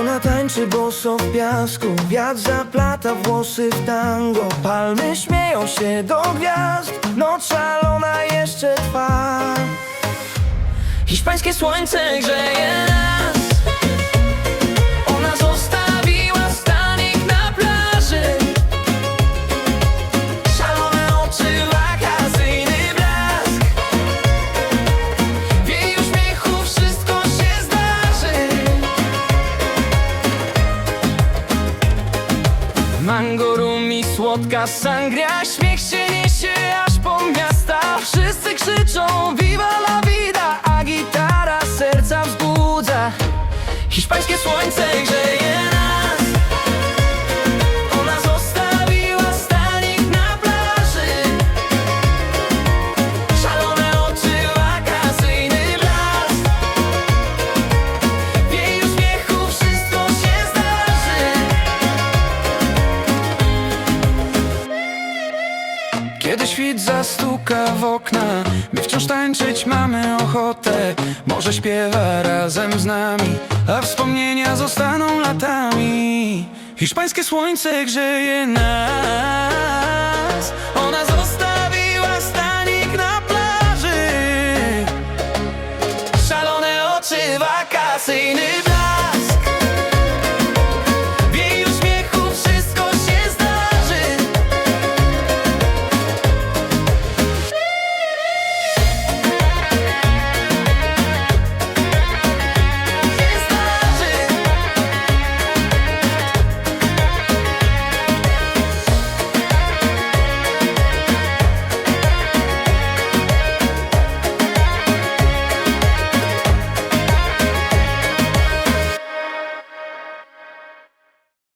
Ona tańczy boso w piasku. Wiatr zaplata włosy w tango. Palmy śmieją się do gwiazd. Noc szalona jeszcze trwa. Hiszpańskie słońce grzeje Mango rum i słodka sangria Śmiech się niesie aż po miasta. Wszyscy krzyczą Viva la vida! A gitara serca wzbudza. Hiszpańskie słońce grzeje Kiedy świt zastuka w okna My wciąż tańczyć mamy ochotę. Może śpiewa razem z nami A wspomnienia zostaną latami. Hiszpańskie słońce grzeje nas. Ona zostawiła stanik na plaży. Szalone oczy wakacyjne